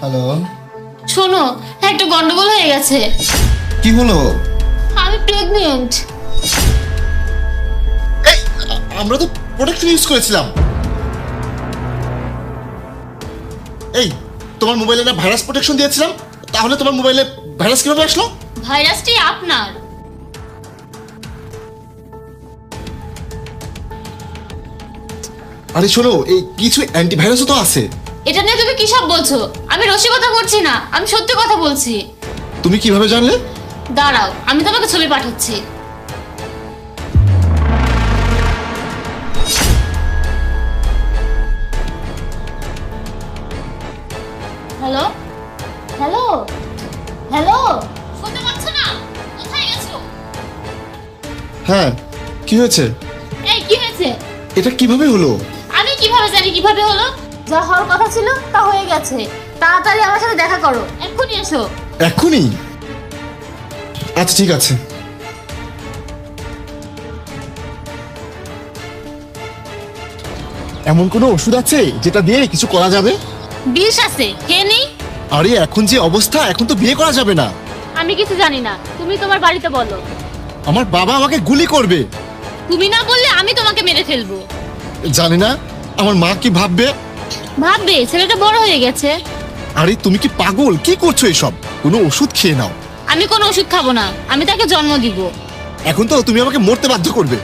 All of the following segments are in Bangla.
হ্যালো শোনো একটা গন্ডগোল হয়ে গেছে। কি হলো? আমি প্রেগনেন্ট আমরা তো প্রোটেক্টর ইউজ করেছিলাম। এই তোমার মোবাইলে না ভাইরাস প্রোটেকশন দিয়েছিলাম তাহলে তোমার মোবাইলে ভাইরাস কীভাবে আসলো? ভাইরাসটি আপনার। আরে শোনো এই কিছু অ্যান্টিভাইরাসও তো আছে। এটা নিয়ে তুমি কি সব বলছো? আমি রসিকতা করছি না আমি সত্যি কথা বলছি। তুমি কীভাবে জানলে? দাঁড়াও আমি তোমাকে ছবি পাঠাচ্ছি। হ্যালো? হ্যালো? হ্যালো? শুনতে পাচ্ছ না? কোথায় গেছো? হ্যাঁ কি হয়েছে? এই কি হয়েছে? এটা কীভাবে হলো? আমি কীভাবে জানি কীভাবে হলো? যা হওয়ার কথা ছিল তা হয়ে গেছে। তাড়াতাড়ি আমার সাথে দেখা করো। এক্ষুনি এসো। এখনই আচ্ছা ঠিক আছে। এমন কোনো ওষুধ আছে যেটা দিয়ে কিছু করা যাবে? বিষ আছে। কে নেই? আরে এখন যে অবস্থা এখন তো বিয়ে করা যাবে না। আমি কিছু জানি না। তুমি তোমার বাড়িতে বলো। আমার বাবা আমাকে গুলি করবে। তুমি না বললে আমি তোমাকে মেরে ফেলব। জানি না আমার মা কি ভাববে? ভাববে ছেলেটা বড় হয়ে গেছে। আরে তুমি কি পাগল? কি করছ এসব? কোনো ওষুধ খেয়ে নাও। আমি কোনো ওষুধ খাব না। আমি তাকে জন্ম দিব। এখন তো তুমি আমাকে মরতে বাধ্য করবে।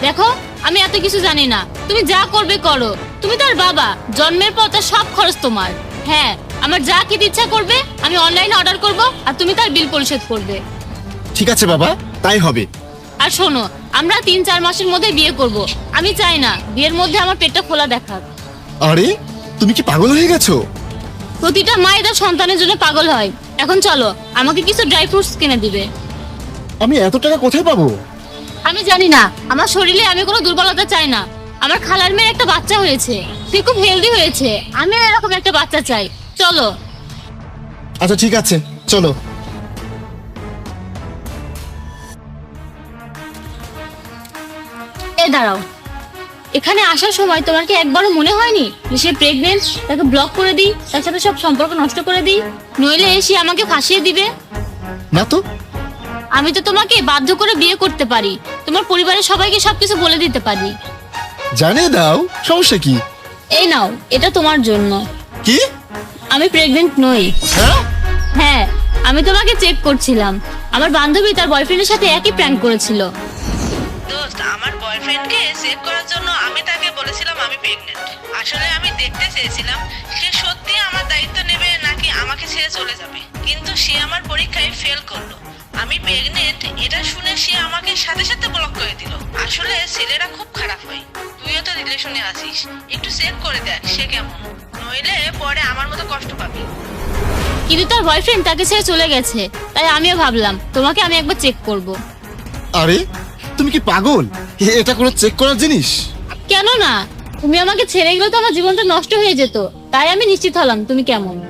দেখো আমি এত কিছু জানি না। তুমি যা করবে করো। তুমি তার বাবা। জন্মের পর তার সব খরচ তোমার। হ্যাঁ আমার যা খেতে ইচ্ছা করবে আমি অনলাইনে অর্ডার করব আর তুমি তার বিল পরিশোধ করবে। ঠিক আছে বাবা তাই হবে। আর শোনো আমরা তিন চার মাসের মধ্যে বিয়ে করব। আমি চাই না বিয়ের মধ্যে আমার পেটটা খোলা দেখাক। আরে তুমি কি পাগল হয়ে গেছো? প্রতিটা মাই তার সন্তানের জন্য পাগল হয়। এখন চলো আমাকে কিছু ড্রাই ফ্রুটস কিনে দিবে। আমি এত টাকা কোথায় পাবো? আমি জানি না আমার শরীরে আমি কোনো দুর্বলতা চাই না। আমার খালার মেয়ের একটা বাচ্চা হয়েছে সে খুব হেলদি হয়েছে আমিও এরকম একটা বাচ্চা চাই। চলো। আচ্ছা ঠিক আছে চলো। এ দাঁড়াও এখানে আসার সময় তোমার কি একবারও মনে হয়নি যে সে প্রেগনেন্ট তাকে ব্লক করে দিই তার সাথে সব সম্পর্ক নষ্ট করে দিই? নইলে সে আমাকে ফাঁসিয়ে দিবে। না তো। আমি তো তোমাকে বাধ্য করে বিয়ে করতে পারি। তোমার পরিবারের সবাইকে সবকিছু বলে দিতে পারি। জানিয়ে দাও সমস্যা কি? এই নাও এটা তোমার জন্য। কি? আমি প্রেগনেন্ট নই। হ্যাঁ? হ্যাঁ আমি তোমাকে চেক করছিলাম। আমার বান্ধবী তার বয়ফ্রেন্ডের সাথে একই প্র্যাঙ্ক করেছিল। বয়ফ্রেন্ডকে সেভ করার জন্য আমি তাকে বলেছিলাম আমি প্রেগনেন্ট আসলে আমি দেখতে চেয়েছিলাম সে সত্যি আমার দায়িত্ব নেবে নাকি আমাকে ছেড়ে চলে যাবে। কিন্তু সে আমার পরীক্ষায় ফেল করল। আমি প্রেগনেন্ট এটা শুনে সে আমাকে সাথে সাথে ব্লক করে দিল। আসলে ছেলেরা খুব খারাপ হয়। তুইও তো রিলেশনে আছিস। একটু চেক করে দেখ সে কেমন। নইলে পরে আমার মতো কষ্ট পাবি। কিন্তু তার বয়ফ্রেন্ড তাকে ছেড়ে চলে গেছে। তাই আমিও ভাবলাম তোমাকে আমি একবার চেক করব। আরে তুমি কি পাগল? এটা কোনো চেক করার জিনিস? কেন না? তুমি আমাকে ছেড়ে গেলে তো আমার জীবনটা নষ্ট হয়ে যেত। তাই আমি নিশ্চিত হলাম তুমি কেমন?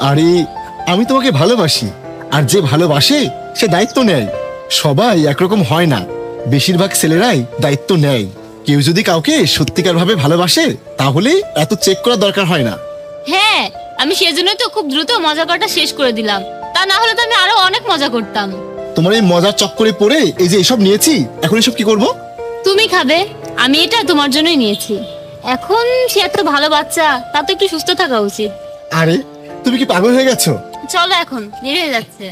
আরে আমি তোমাকে ভালোবাসি। আর যে ভালোবাসে সে দায়িত্ব নেয়। সবাই একরকম হয় না। বেশিরভাগ ছেলেরাই দায়িত্ব নেয়। কেউ যদি কাউকে সত্যিকার ভাবে ভালোবাসে তাহলে এত চেক করার দরকার হয় না। হ্যাঁ আমি সেজন্যই তো খুব দ্রুত মজা করাটা শেষ করে দিলাম। তা না হলে তো আমি আরও অনেক মজা করতাম। তোমার এই মজার চক্করে পড়ে এই যে এসব নিয়েছি এখন এসব কি করব? তুমি খাবে আমি এটা তোমার জন্যই নিয়েছি। এখন সে এত ভালো বাচ্চা তা তো একটু সুস্থ থাকা উচিত। আরে তুমি কি পাগল হয়ে গেছো? চলো এখন দেরি হয়ে যাচ্ছে।